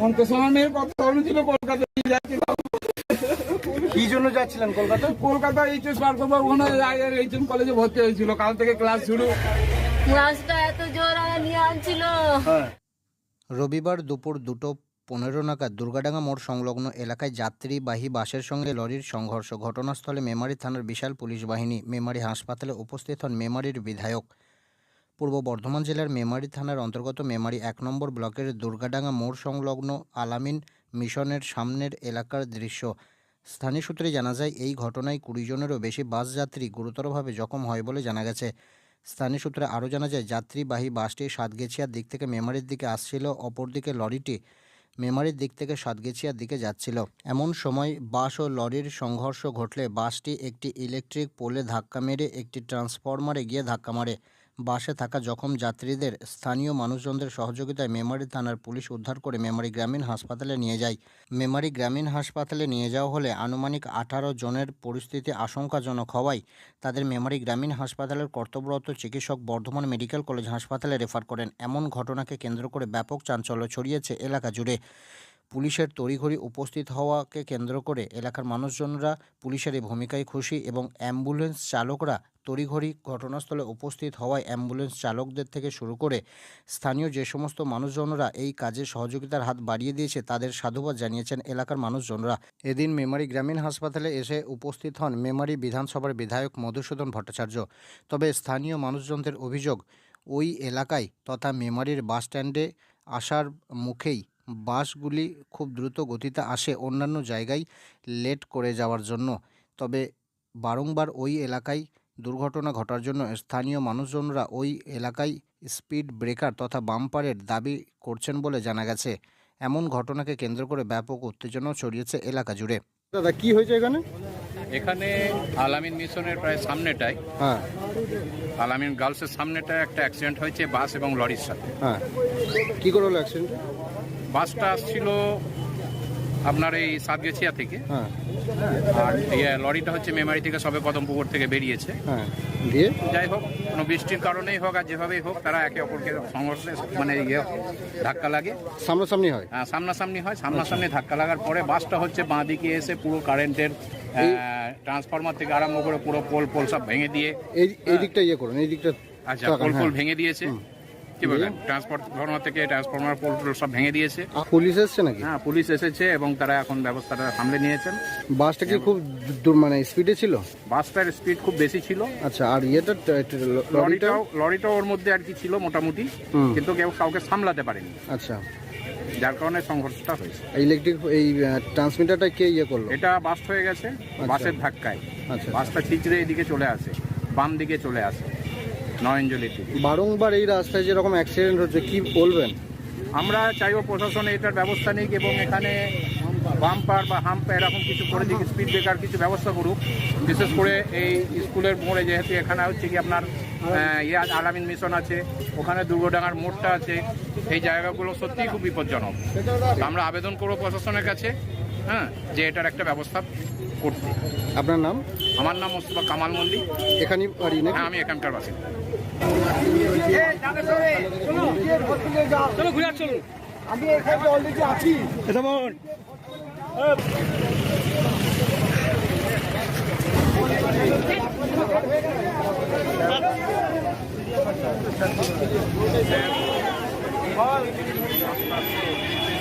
পঞ্চাশ আমার মেয়ের কথা ছিল কলকাতা যাচ্ছিলাম কি জন্য যাচ্ছিলেন কলকাতা? কলকাতা এইচএস পার করব ওখানে এইচএম কলেজে ভর্তি হয়েছিল। কাল থেকে ক্লাস শুরু। ক্লাসটা এত জোর নিয়ে আনছিল। হ্যাঁ। রবিবার দুপুর দুটো পনেরো নাগাদ দুর্গাডাঙ্গা মোড় সংলগ্ন এলাকায় যাত্রীবাহী বাসের সঙ্গে লরির সংঘর্ষ। ঘটনাস্থলে মেমারি থানার বিশাল পুলিশ বাহিনী মেমারি হাসপাতালে উপস্থিত হন মেমারির বিধায়ক। পূর্ব বর্ধমান জেলার মেমারি থানার অন্তর্গত মেমারি এক নম্বর ব্লকের দুর্গাডাঙ্গা মোড় সংলগ্ন আলামিন মিশনের সামনের এলাকার দৃশ্য। স্থানীয় সূত্রে জানা যায়, এই ঘটনায় কুড়ি জনেরও বেশি বাস যাত্রী গুরুতরভাবে জখম হয় বলে জানা গেছে। স্থানীয় সূত্রে আরও জানা যায়, যাত্রীবাহী বাসটি সাতগেছিয়ার দিক থেকে মেমারির দিকে আসছিল, অপরদিকে লরিটি মেমারির দিক থেকে সাতগেছিয়ার দিকে যাচ্ছিল। এমন সময় বাস ও লরির সংঘর্ষ ঘটলে বাসটি একটি ইলেকট্রিক পোলে ধাক্কা মেরে একটি ট্রান্সফরমারে গিয়ে ধাক্কা মারে। বাসে থাকা জখম যাত্রীদের স্থানীয় মানুষজনদের সহযোগিতায় মেমারি থানার পুলিশ উদ্ধার করে মেমারি গ্রামীণ হাসপাতালে নিয়ে যায়। মেমারি গ্রামীণ হাসপাতালে নিয়ে যাওয়া হলে আনুমানিক আঠারো জনের পরিস্থিতি আশঙ্কাজনক হওয়ায় তাদের মেমারি গ্রামীণ হাসপাতালের কর্তব্যরত চিকিৎসক বর্ধমান মেডিকেল কলেজ হাসপাতালে রেফার করেন। এমন ঘটনাকে কেন্দ্র করে ব্যাপক চাঞ্চল্য ছড়িয়েছে এলাকা জুড়ে। পুলিশের তড়িঘড়ি উপস্থিত হওয়াকে কেন্দ্র করে এলাকার মানুষজনরা পুলিশের এই ভূমিকায় খুশি এবং অ্যাম্বুলেন্স চালকরা তড়িঘড়ি ঘটনাস্থলে উপস্থিত হওয়ায় অ্যাম্বুলেন্স চালকদের থেকে শুরু করে স্থানীয় যে সমস্ত মানুষজনরা এই কাজে সহযোগিতার হাত বাড়িয়ে দিয়েছে, তাদের সাধুবাদ জানিয়েছেন এলাকার মানুষজনরা। এদিন মেমারি গ্রামীণ হাসপাতালে এসে উপস্থিত হন মেমারি বিধানসভার বিধায়ক মধুসূদন ভট্টাচার্য। তবে স্থানীয় মানুষজনদের অভিযোগ, ওই এলাকায় তথা মেমারির বাস স্ট্যান্ডে আসার মুখেই বাসগুলি খুব দ্রুত গতিতে আসে অন্যান্য জায়গায় লেট করে যাওয়ার জন্য। তবে বারংবার ওই এলাকায় দুর্ঘটনা ঘটার জন্য স্থানীয় মানুষজনরা ওই এলাকায় স্পিড ব্রেকার তথা বাম্পারের দাবি করছেন বলে জানা গেছে। এমন ঘটনাকে কেন্দ্র করে ব্যাপক উত্তেজনাও ছড়িয়েছে এলাকা জুড়ে। দাদা কি হয়েছে এখানে? এখানে আলামিন মিশনের প্রায় সামনেটায় হ্যাঁ। আলামিন গার্লসের সামনেটায় একটা অ্যাক্সিডেন্ট হয়েছে বাস এবং লরির সাথে। হ্যাঁ। কি করে হলো অ্যাক্সিডেন্ট বাসটা আসছিল আপনার এই সাতগেছিয়া থেকে। হ্যাঁ। আর ইয়ে লরিটা হচ্ছে মেমারি থেকে সবে কদমপুকুর থেকে বেরিয়েছে। হ্যাঁ দিয়ে? যাই হোক কোনো বৃষ্টির কারণেই হোক আর যেভাবেই হোক তারা একে অপরকে সংঘর্ষে মানে ইয়ে ধাক্কা লাগে। সামনাসামনি হয়? আহ, সামনাসামনি হয় সামনাসামনি ধাক্কা লাগার পরে বাসটা হচ্ছে বাঁ দিকে এসে পুরো কারেন্টের ট্রান্সফরমার থেকে আরম্ভ করে পুরো পোল পোল সব ভেঙে দিয়ে এই এই দিকটা ইয়ে করুন এই দিকটা আচ্ছা পোল পোল হ্যাঁ। ভেঙে দিয়েছে। কি বলবেন? ট্রান্সফরমার থেকে ট্রান্সফরমার পোল সব ভেঙে দিয়েছে। পুলিশ এসছে নাকি? হ্যাঁ পুলিশ এসেছে এবং তারা এখন ব্যবস্থাটা সামলে নিয়েছেন। বাসটা কি খুব মানে স্পিডে ছিল? বাসটার স্পিড খুব বেশি ছিল। আচ্ছা আর ইয়েটা লরিটাও লরিটাও ওর মধ্যে আর কি ছিল মোটামুটি। কিন্তু কেউ কাউকে সামলাতে পারেনি। আচ্ছা। যার কারণে সংঘর্ষটা হয়েছে। ইলেকট্রিক এই ট্রান্সমিটারটা কে ইয়ে করল? এটা বাস্ট হয়ে গেছে বাসের ধাক্কায়। আচ্ছা। বাসটা ছিচড়ে এদিকে চলে আসে বাম দিকে চলে আসে। নয়ঞ্জলির বারংবার এই রাস্তায় যেরকম অ্যাক্সিডেন্ট হচ্ছে কি বলবেন? আমরা চাইব প্রশাসন এটার ব্যবস্থা নিক এবং এখানে বাম্পার বা হাম্প এরকম কিছু করে দিক স্পিড ব্রেকার কিছু ব্যবস্থা করুক। বিশেষ করে এই স্কুলের মোড়ে যেহেতু এখানে হচ্ছে কি আপনার ইয়ে আলামিন মিশন আছে ওখানে দুর্গডাঙ্গার মোড়টা আছে এই জায়গাগুলো সত্যিই খুব বিপজ্জনক। আমরা আবেদন করব প্রশাসনের কাছে। হ্যাঁ যে এটার একটা ব্যবস্থা করতে। আপনার নাম? আমার নাম মোস্তফা কামাল মল্লিক। এখানে বাড়ি নাকি? হ্যাঁ আমি এখানকার বাসিন্দা। আমার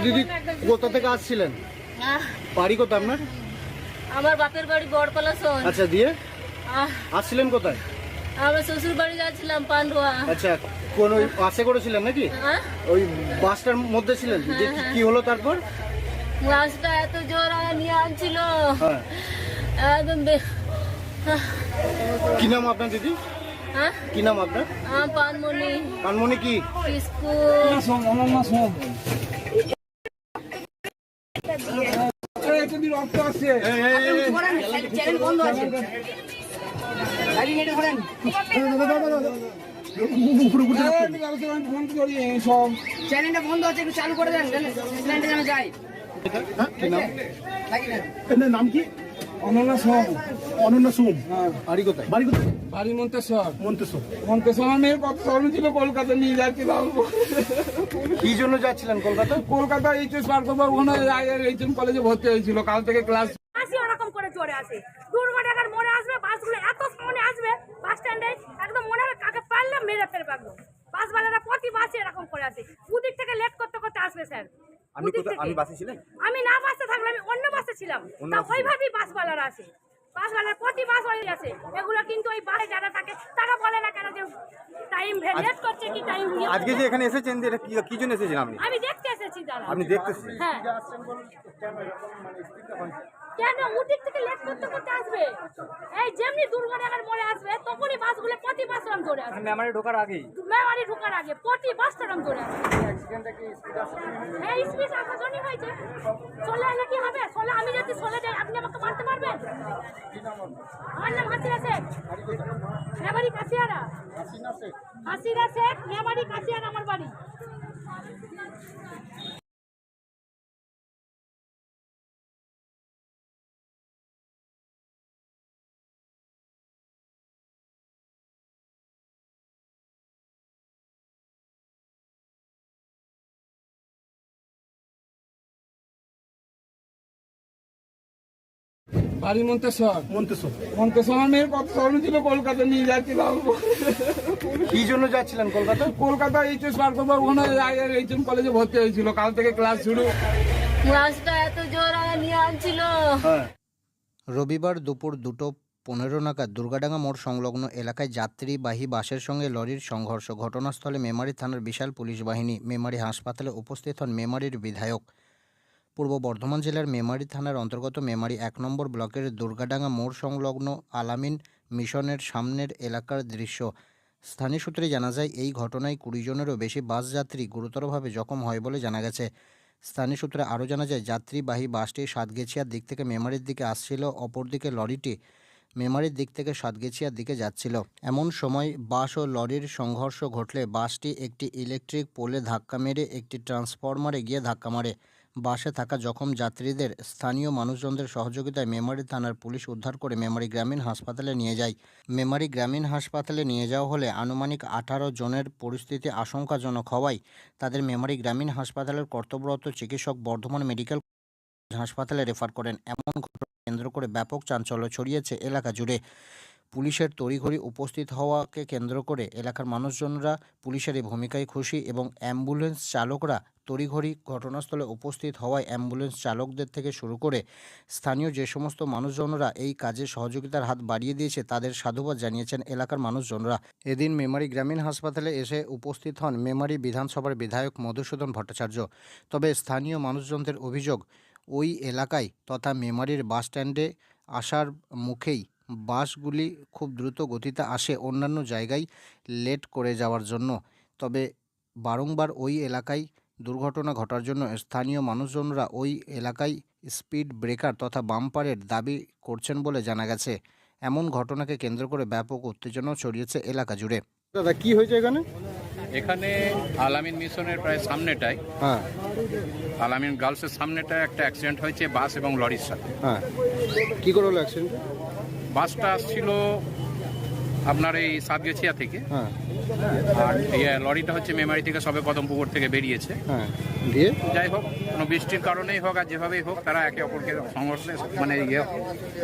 দিদি কোথা থেকে আসছিলেন? বাড়ি কোথা আপনার? আমার বাপের বাড়ি বড়পলাশন আচ্ছা দিয়ে? আসছিলেন কোথায়? আমার শ্বশুর বাড়ি যাচ্ছিলাম পান্ডুয়া। আচ্ছা কোন ওই বাসে করেছিলেন নাকি? হ্যাঁ? ওই বাসটার মধ্যে ছিলেন? যে কি- হলো তারপর? বাসটা এত জোর নিয়ে আনছিল। হ্যাঁ। একদম কি নাম আপনার দিদি? হ্যাঁ? কি নাম আপনার? পানমণি। কানমণি কি? স্কুল সোম অনন্যা সোম এই এতদিন রক্ত আসছে এই ব্যবস্থা আমি ফোন করি এই সব চ্যানেলটা বন্ধ আছে একটু চালু করে দেন চ্যানেলটা যেন কি? নাম অনন্যা সোম। অনন্যা সোম। হ্যাঁ। বাড়ি কোথায়? বাড়ি কোথায়? বাড়ি মন্তেশ্বর। মন্তেশ্বর। মন্তেশ্বর আমার মেয়ের কত স্বপ্ন ছিল কলকাতা নিয়ে যাচ্ছি কি জন্য যাচ্ছিলেন কলকাতা? কলকাতা এইচএস পার করব ওখানে এইচএম কলেজে ভর্তি হয়েছিল কাল থেকে ক্লাস আসি ওরকম করে চড়ে আসে। দুর্গা টাকার মোড়ে আসবে বাসগুলো এত সামনে আসবে বাস স্ট্যান্ডে একদম মনে হবে কাকে পারলে মেরে ফেলবে একদম। বাসওয়ালারা প্রতি বাসে এরকম করে আসে। দুদিক থেকে লেট করতে করতে আসবে স্যার। থেকে আমি বাসে ছিলাম আমি না বাসে থাকলে আমি অন্য বাসে ছিলাম। তা ওইভাবেই বাসওয়ালারা আসে? বাসওয়ালার প্রতি বাস হয়ে গেছে। এগুলো কিন্তু ওই বাসে যারা থাকে তারা বলে না কেন যে টাইম লেট করছে কি টাইম আজকে যে এখানে এসেছেন যে এটা কি কি জন্য এসেছেন আপনি? আমি দেখতে এসেছি দাদা। আপনি দেখতে এসেছেন। হ্যাঁ। কেন? ওদিক থেকে লেট করতে করতে আসবে? এই যেমনি দুর্গানগর মোড়ে আসবে তখনই বাসগুলো প্রতি বাস রং ধরে আসবে। মেমারি ঢোকার আগেই। মেমারি ঢোকার আগে প্রতি বাস রং ধরে আসবে। এই স্পিড আসাজনই হয়েছে। চলে এলে কি হবে? চলে আমি যদি চলে যাই আপনি আমাকে মারতে পারবেন? আমার নাম হাসিরা শেখ। মেমারি কাশিয়ারা। হাসিরা শেখ মেমারি কাশিয়ারা আমার বাড়ি। বাড়ি মন্তেশ্বর। মন্তেশ্বর। মন্তেশ্বর আমার মেয়ের কত স্বপ্ন ছিল কলকাতা নিয়ে যাচ্ছি কি জন্য যাচ্ছিলেন কলকাতা? কলকাতা এইচএস পার করব ওখানে এইচএম কলেজে ভর্তি হয়েছিল কাল থেকে ক্লাস শুরু। ক্লাসটা এত জোর নিয়ে আনছিল। হ্যাঁ। রবিবার দুপুর দুটো পনেরো নাগাদ দুর্গাডাঙ্গা মোড় সংলগ্ন এলাকায় যাত্রীবাহী বাসের সঙ্গে লরির সংঘর্ষ ঘটনাস্থলে মেমারি থানার বিশাল পুলিশ বাহিনী মেমারি হাসপাতালে উপস্থিত হন মেমারির বিধায়ক। পূর্ব বর্ধমান জেলার মেমারি থানার অন্তর্গত মেমারি এক নম্বর ব্লকের দুর্গাডাঙ্গা মোড় সংলগ্ন আলামিন মিশনের সামনের এলাকার দৃশ্য। স্থানীয় সূত্রে জানা যায়, এই ঘটনায় কুড়ি জনেরও বেশি বাস যাত্রী গুরুতরভাবে জখম হয় বলে জানা গেছে। স্থানীয় সূত্রে আরও জানা যায়, যাত্রীবাহী বাসটি সাতগেছিয়ার দিক থেকে মেমারির দিকে আসছিল, অপরদিকে লরিটি মেমারির দিক থেকে সাতগেছিয়ার দিকে যাচ্ছিল। এমন সময় বাস ও লরির সংঘর্ষ ঘটলে বাসটি একটি ইলেকট্রিক পোলে ধাক্কা মেরে একটি ট্রান্সফরমারে গিয়ে ধাক্কা মারে। বাসে থাকা জখম যাত্রীদের স্থানীয় মানুষজনদের সহযোগিতায় মেমারি থানার পুলিশ উদ্ধার করে মেমারি গ্রামীণ হাসপাতালে নিয়ে যায়। মেমারি গ্রামীণ হাসপাতালে নিয়ে যাওয়া হলে আনুমানিক আঠারো জনের পরিস্থিতি আশঙ্কাজনক হওয়ায় তাদের মেমারি গ্রামীণ হাসপাতালের কর্তব্যরত চিকিৎসক বর্ধমান মেডিকেল হাসপাতালে রেফার করেন। এমন ঘটনা কেন্দ্র করে ব্যাপক চাঞ্চল্য ছড়িয়েছে এলাকা জুড়ে। পুলিশের তড়িঘড়ি উপস্থিত হওয়াকে কেন্দ্র করে এলাকার মানুষজনরা পুলিশের এই ভূমিকায় খুশি এবং অ্যাম্বুলেন্স চালকরা তড়িঘড়ি ঘটনাস্থলে উপস্থিত হওয়ায় অ্যাম্বুলেন্স চালকদের থেকে শুরু করে স্থানীয় যে সমস্ত মানুষজনরা এই কাজে সহযোগিতার হাত বাড়িয়ে দিয়েছে, তাদের সাধুবাদ জানিয়েছেন এলাকার মানুষজনরা। এদিন মেমারি গ্রামীণ হাসপাতালে এসে উপস্থিত হন মেমারি বিধানসভার বিধায়ক মধুসূদন ভট্টাচার্য। তবে স্থানীয় মানুষজনদের অভিযোগ, ওই এলাকায় তথা মেমারির বাস স্ট্যান্ডে আসার মুখেই বাসগুলি খুব দ্রুত গতিতে আসে অন্যান্য জায়গায় লেট করে যাওয়ার জন্য। তবে বারংবার ওই এলাকায় দুর্ঘটনা ঘটার জন্য স্থানীয় মানুষজনরা ওই এলাকায় স্পিড ব্রেকার তথা বাম্পারের দাবি করছেন বলে জানা গেছে। এমন ঘটনাকে কেন্দ্র করে ব্যাপক উত্তেজনাও ছড়িয়েছে এলাকা জুড়ে। দাদা কি হয়েছে এখানে? এখানে আলামিন মিশনের প্রায় সামনেটায় হ্যাঁ। আলামিন গার্লসের সামনেটায় একটা অ্যাক্সিডেন্ট হয়েছে বাস এবং লরির সাথে। হ্যাঁ। কি করে হলো অ্যাক্সিডেন্ট? বাসটা আসছিল আপনার এই সাতগেছিয়া থেকে? হ্যাঁ। আর ইয়ে লরিটা হচ্ছে মেমারি থেকে সবে কদমপুকুর থেকে বেরিয়েছে। হ্যাঁ দিয়ে? যাই হোক কোনো বৃষ্টির কারণেই হোক আর যেভাবেই হোক তারা একে অপরকে সংঘর্ষে মানে ইয়ে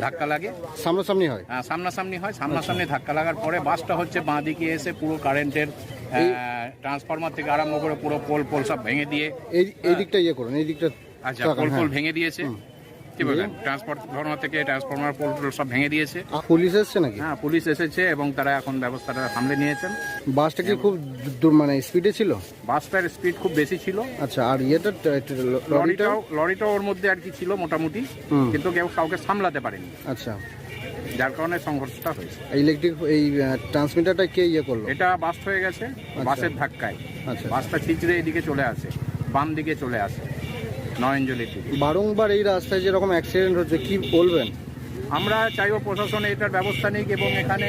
ধাক্কা লাগে। সামনাসামনি হয়? আহ, সামনাসামনি হয় সামনাসামনি ধাক্কা লাগার পরে বাসটা হচ্ছে বাঁ দিকে এসে পুরো কারেন্টের ট্রান্সফরমার থেকে আরম্ভ করে পুরো পোল পোল সব ভেঙে দিয়ে এই এই দিকটা ইয়ে করুন এই দিকটা আচ্ছা পোল পোল হ্যাঁ। ভেঙে দিয়েছে। কি বলবেন ট্রান্সফরমার থেকে ট্রান্সফরমার পোল সব ভেঙে দিয়েছে। পুলিশ এসছে নাকি? হ্যাঁ পুলিশ এসেছে এবং তারা এখন ব্যবস্থাটা সামলে নিয়েছেন। বাসটা কি খুব দূর মানে স্পিডে ছিল? বাসটার স্পিড খুব বেশি ছিল। আচ্ছা আর ইয়েটা লরিটাও লরিটাও ওর মধ্যে আর কি ছিল মোটামুটি। কিন্তু কেউ কাউকে সামলাতে পারেনি। আচ্ছা। যার কারণে সংঘর্ষটা হয়েছে। ইলেকট্রিক এই ট্রান্সমিটারটা কে ইয়ে করল? এটা বাস্ট হয়ে গেছে বাসের ধাক্কায়। আচ্ছা। বাসটা ছিচড়ে এদিকে চলে আসে বাম দিকে চলে আসে। নয়ঞ্জলির দিকে বারংবার এই রাস্তায় যেরকম অ্যাক্সিডেন্ট হচ্ছে কি বলবেন? আমরা চাইব প্রশাসন এটার ব্যবস্থা নিক এবং এখানে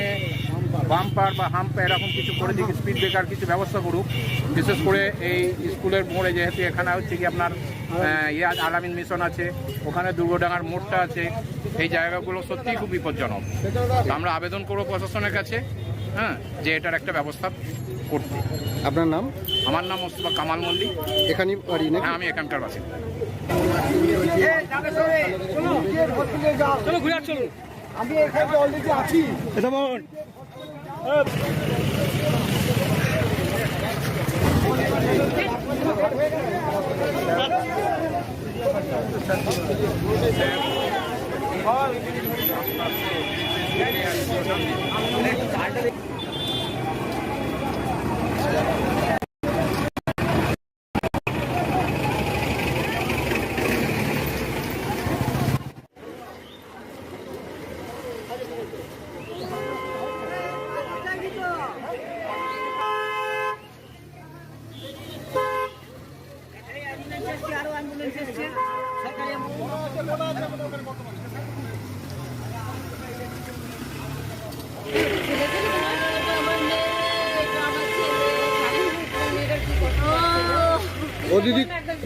বাম্পার বা হাম্প এরকম কিছু করে দিক স্পিড ব্রেকার কিছু ব্যবস্থা করুক। বিশেষ করে এই স্কুলের মোড়ে যেহেতু এখানে হচ্ছে কি আপনার ইয়ে আলামিন মিশন আছে ওখানে দুর্গডাঙ্গার মোড়টা আছে এই জায়গাগুলো সত্যিই খুব বিপজ্জনক। আমরা আবেদন করব প্রশাসনের কাছে হ্যাঁ যে এটার একটা ব্যবস্থা করতে। আপনার নাম? আমার নাম মোস্তফা কামাল মল্লিক। এখানে বাড়ি নাকি? হ্যাঁ আমি এখানকার বাসিন্দা। আমার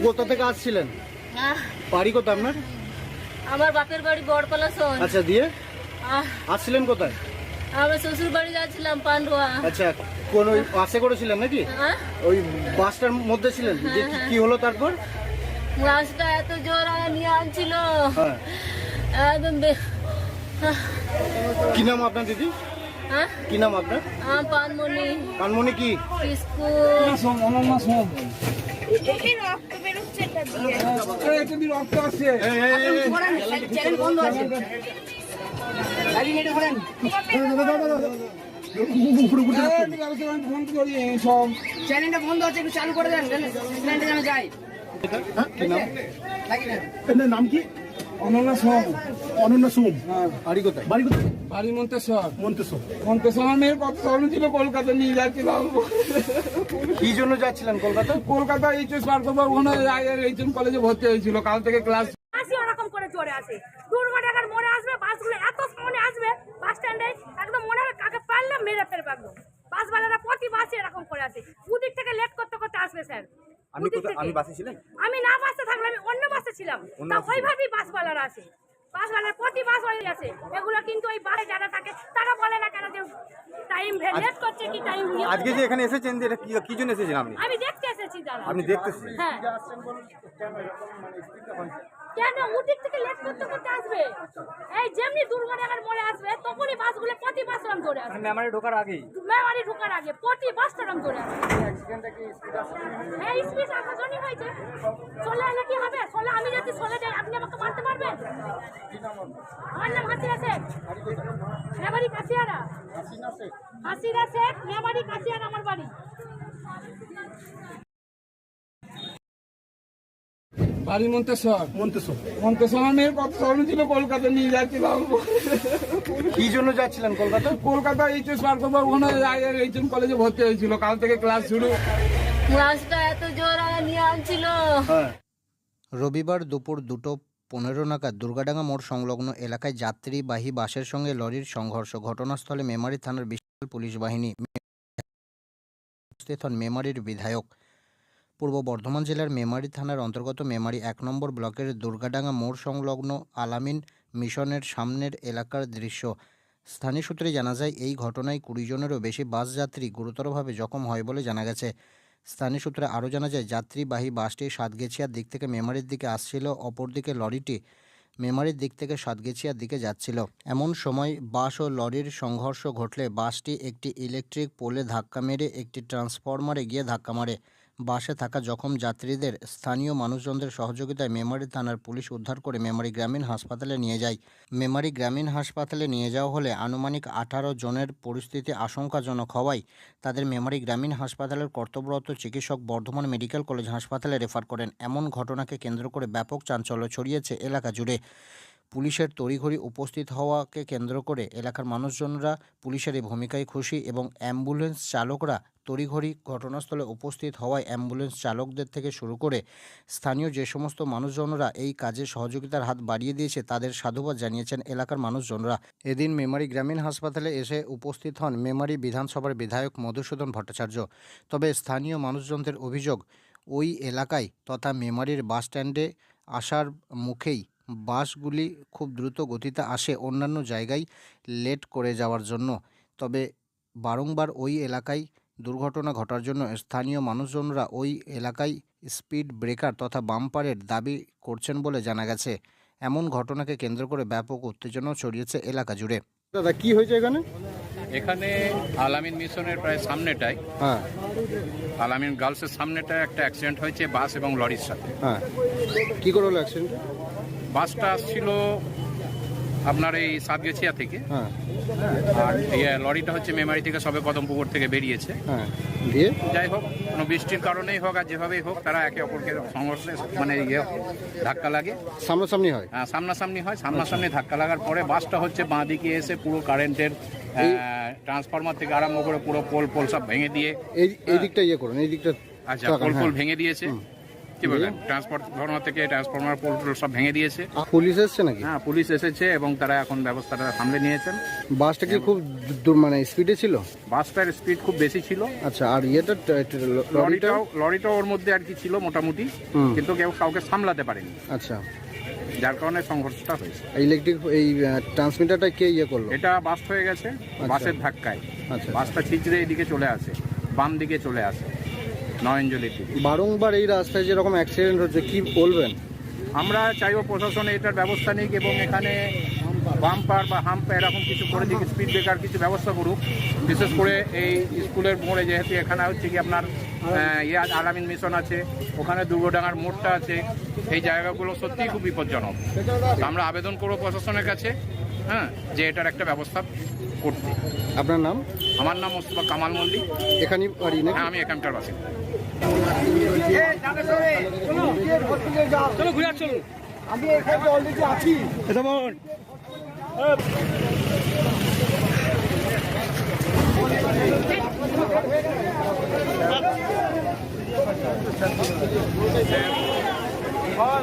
কোথা থেকে আসছিলেন? আহ, বাড়ি কোথা আপনার? আমার বাপের বাড়ি বড়পালা শহর। আচ্ছা দিয়ে? আহ, আসছিলেন কোথায়? আমার শ্বশুর বাড়ি যাচ্ছিলাম পান্ডুয়া। আচ্ছা কোন ওই বাসে করেছিলেন নাকি? হ্যাঁ? ওই বাসটার মধ্যে ছিলেন? যে কি- কি হলো তারপর? রাস্তা এত জোর নিয়ে আনছিল। হ্যাঁ। একদম কি নাম আপনার দিদি? হ্যাঁ? কি নাম আপনার? পানমণি। পানমণি কি? স্কুল চ্যানেলটা বন্ধ আছে একটু চালু করে দেন যেন নাম নাম কি? অনন্যা সোম। অনন্য সোম। হ্যাঁ। বাড়ি কোথায় বাড়ি কোথায়? বাড়ি মন্তেশ্বর। মন্তেশ্বর। মন্তেশ্বর আমার মেয়ের কত স্বপ্ন ছিল কলকাতা নিয়ে যাচ্ছিলাম কি জন্য যাচ্ছিলেন কলকাতা? কলকাতা এইচএস পার করব ওখানে এইচএম কলেজে ভর্তি হয়েছিল। কাল থেকে ক্লাস আসি ওরকম করে চড়ে আসে। দুর্গাটাকার মোড়ে আসবে বাসগুলো এত সামনে আসবে বাস স্ট্যান্ডে একদম মনে হবে কাকে পারলাম মেরে ফেলবে একদম। বাসওয়ালারা প্রতি বাসে এরকম করে আসে। দুদিক থেকে লেট করতে করতে আসবে স্যার। বাসে ছিলেন? আমি না বাসে থাকলে আমি অন্য বাসে ছিলাম। তা ওইভাবেই বাসওয়ালারা আসে। বাসওয়ালার প্রতি বাস হয়ে গেছে। এগুলো কিন্তু ওই বাসে যারা থাকে তারা বলে না কেন যে টাইম লেট করছে কি টাইম আজকে যে এখানে এসেছেন যে এটা কি কি জন্য এসেছেন আপনি? আমি দেখতে এসেছি দাদা। আপনি দেখতে হ্যাঁ। কেন? ওদিক থেকে লেট করতে করতে আসবে। এই যেমনি দুর্গানগর মোড়ে আসবে তখনই বাসগুলো প্রতি বাস রং ধরে আসবে। মেমারি ঢোকার আগেই মেমারি ঢোকার আগে প্রতি বাসটা রং ধরে আসবে। হ্যাঁ স্পিড আসাজনই হয়েছে। চলে এলে কি হবে? চলে আমি যদি চলে যাই আপনি আমাকে মারতে পারবেন? আমার নাম হাসিরা শেখ। মেমারি কাশিয়ারা। হাসিরা শেখ মেমারি কাশিয়ারা আমার বাড়ি। বাড়ি মন্তেশ্বর। মন্তেশ্বর। মন্তেশ্বর আমার মেয়ের কত স্বপ্ন ছিল কলকাতা নিয়ে যাচ্ছিলাম কি জন্য যাচ্ছিলেন কলকাতা? কলকাতা এইচএস পার করব ওখানে এইচএম কলেজে ভর্তি হয়েছিল কাল থেকে ক্লাস শুরু। রাস্তা এত জোর নিয়ে আনছিল। হ্যাঁ। রবিবার দুপুর দুটো পনেরো নাগাদ দুর্গাডাঙ্গা মোড় সংলগ্ন এলাকায় যাত্রীবাহী বাসের সঙ্গে লরির সংঘর্ষ। ঘটনাস্থলে মেমারি থানার বিশাল পুলিশ বাহিনী উপস্থিত হন মেমারির বিধায়ক। পূর্ব বর্ধমান জেলার মেমারি থানার অন্তর্গত মেমারি এক নম্বর ব্লকের দুর্গাডাঙ্গা মোড় সংলগ্ন আলামিন মিশনের সামনের এলাকার দৃশ্য। স্থানীয় সূত্রে জানা যায়, এই ঘটনায় কুড়ি জনেরও বেশি বাস যাত্রী গুরুতরভাবে জখম হয় বলে জানা গেছে। স্থানীয় সূত্রে আরও জানা যায়, যাত্রীবাহী বাসটি সাতগেছিয়ার দিক থেকে মেমারির দিকে আসছিল, অপরদিকে লরিটি মেমারির দিক থেকে সাতগেছিয়ার দিকে যাচ্ছিল। এমন সময় বাস ও লরির সংঘর্ষ ঘটলে বাসটি একটি ইলেকট্রিক পোলে ধাক্কা মেরে একটি ট্রান্সফরমারে গিয়ে ধাক্কা মারে। বাসে থাকা জখম যাত্রীদের স্থানীয় মানুষজনদের সহযোগিতায় মেমারি থানার পুলিশ উদ্ধার করে মেমারি গ্রামীণ হাসপাতালে নিয়ে যায়। মেমারি গ্রামীণ হাসপাতালে নিয়ে যাওয়া হলে আনুমানিক আঠারো জনের পরিস্থিতি আশঙ্কাজনক হওয়ায় তাদের মেমারি গ্রামীণ হাসপাতালের কর্তব্যরত চিকিৎসক বর্ধমান মেডিকেল কলেজ হাসপাতালে রেফার করেন। এমন ঘটনাকে কেন্দ্র করে ব্যাপক চাঞ্চল্য ছড়িয়েছে এলাকা জুড়ে। পুলিশের তড়িঘড়ি উপস্থিত হওয়াকে কেন্দ্র করে এলাকার মানুষজনরা পুলিশের এই ভূমিকায় খুশি এবং অ্যাম্বুলেন্স চালকরা তড়িঘড়ি ঘটনাস্থলে উপস্থিত হওয়ায় অ্যাম্বুলেন্স চালকদের থেকে শুরু করে স্থানীয় যে সমস্ত মানুষজনরা এই কাজে সহযোগিতার হাত বাড়িয়ে দিয়েছে, তাদের সাধুবাদ জানিয়েছেন এলাকার মানুষজনরা। এদিন মেমারি গ্রামীণ হাসপাতালে এসে উপস্থিত হন মেমারি বিধানসভার বিধায়ক মধুসূদন ভট্টাচার্য। তবে স্থানীয় মানুষজনদের অভিযোগ, ওই এলাকায় তথা মেমারির বাস স্ট্যান্ডে আসার মুখেই বাসগুলি খুব দ্রুত গতিতে আসে অন্যান্য জায়গায় লেট করে যাওয়ার জন্য। তবে বারংবার ওই এলাকায় দুর্ঘটনা ঘটার জন্য স্থানীয় মানুষজনরা ওই এলাকায় স্পিড ব্রেকার তথা বাম্পারের দাবি করছেন বলে জানা গেছে। এমন ঘটনাকে কেন্দ্র করে ব্যাপক উত্তেজনাও ছড়িয়েছে এলাকা জুড়ে। দাদা কি হয়েছে এখানে? এখানে আলামিন মিশনের প্রায় সামনেটায় হ্যাঁ। আলামিন গার্লসের সামনেটায় একটা অ্যাক্সিডেন্ট হয়েছে বাস এবং লরির সাথে। হ্যাঁ। কি করে হলো অ্যাক্সিডেন্ট বাসটা আসছিল আপনার এই সাতগেছিয়া থেকে। হ্যাঁ। আর ইয়ে লরিটা হচ্ছে মেমারি থেকে সবে কদমপুকুর থেকে বেরিয়েছে। হ্যাঁ। দিয়ে? যাই হোক কোনো বৃষ্টির কারণেই হোক আর যেভাবেই হোক তারা একে অপরকে সংঘর্ষে মানে ইয়ে ধাক্কা লাগে। সামনাসামনি হয়? হ্যাঁ সামনাসামনি হয় সামনাসামনি ধাক্কা লাগার পরে বাসটা হচ্ছে বাঁ দিকে এসে পুরো কারেন্টের ট্রান্সফরমার থেকে আরম্ভ করে পুরো পোল পোল সব ভেঙে দিয়ে এই এই দিকটা ইয়ে করুন এই দিকটা আচ্ছা পোল পোল হ্যাঁ। ভেঙে দিয়েছে। কি বলেন ট্রান্সফরমার থেকে ট্রান্সফরমার পোল সব ভেঙে দিয়েছে। পুলিশ এসছে নাকি? হ্যাঁ পুলিশ এসেছে এবং তারা এখন ব্যবস্থাটা সামলে নিয়েছেন। বাসটা কি খুব দূর- মানে স্পিডে ছিল? বাসটার স্পিড খুব বেশি ছিল। আচ্ছা আর ইয়েটা লরিটাও? লরিটাও ওর মধ্যে আর কি ছিল মোটামুটি কিন্তু কেউ কাউকে সামলাতে পারেনি। আচ্ছা। যার কারণে সংঘর্ষটা হয়েছে। ইলেকট্রিক এই ট্রান্সমিটারটা কে ইয়ে করল? এটা বাস্ট হয়ে গেছে বাসের ধাক্কায়। আচ্ছা। বাসটা ছিচড়ে এদিকে চলে আসে বাম দিকে চলে আসে। নয়ঞ্জলির দিকে বারংবার এই রাস্তায় যেরকম অ্যাক্সিডেন্ট হচ্ছে কি বলবেন? আমরা চাইব প্রশাসন এটার ব্যবস্থা নিক এবং এখানে বাম্পার বা হাম্প এরকম কিছু করে দিক স্পিড ব্রেকার কিছু ব্যবস্থা করুক। বিশেষ করে এই স্কুলের মোড়ে যেহেতু এখানে হচ্ছে কি আপনার আহ, ইয়ে আলামিন মিশন আছে ওখানে দুর্গডাঙ্গার মোড়টা আছে এই জায়গাগুলো সত্যিই খুব বিপজ্জনক। আমরা আবেদন করব প্রশাসনের কাছে। হ্যাঁ যে এটার একটা ব্যবস্থা করতে। আপনার নাম? আমার নাম মোস্তফা কামাল মল্লিক। এখানে হ্যাঁ আমি এখানকার বাসিন্দা। আমার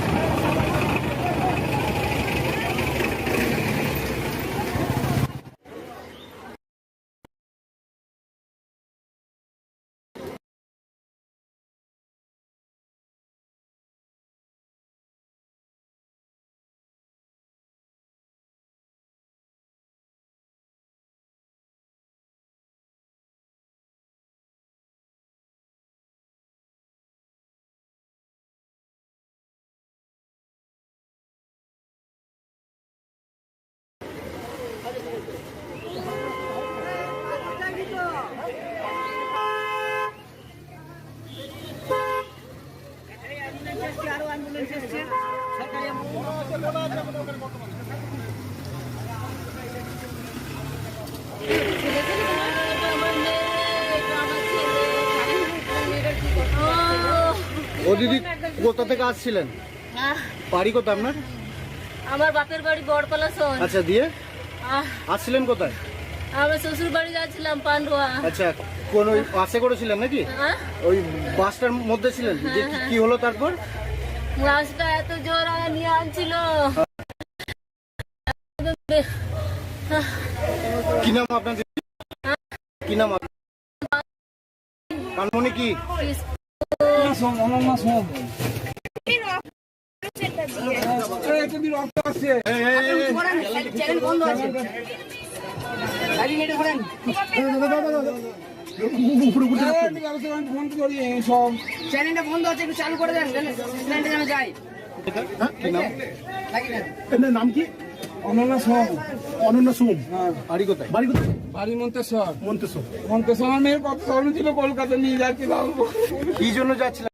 ও দিদি কোথা থেকে আসছিলেন? বাড়ি কোথা আপনার? আমার বাপের বাড়ি বড়কলা শহর। আচ্ছা দিয়ে? আসছিলেন কোথায়? আমার শ্বশুর বাড়ি যাচ্ছিলাম পান্ডুয়া। আচ্ছা কোন ওই বাসে করেছিলেন নাকি? ওই বাসটার মধ্যে ছিলেন? যে কি- হলো তারপর? রাস্তা এত জোর নিয়ে আনছিল। কি নাম আপনার কি নাম? কানমণি কি? চ্যানেলটা বন্ধ আছে একটু চালু করে দেন যাই নাম কি অনন্যা সোম অনন্যা সোম হ্যাঁ বাড়ি কোথায় বাড়ি কোথায় বাড়ি মন্তেশ্বর। মন্তেশ্বর। মন্তেশ্বর আমার মেয়ের কত স্বপ্ন ছিল কলকাতা নিয়ে যাচ্ছি বাবু কি জন্য যাচ্ছিলেন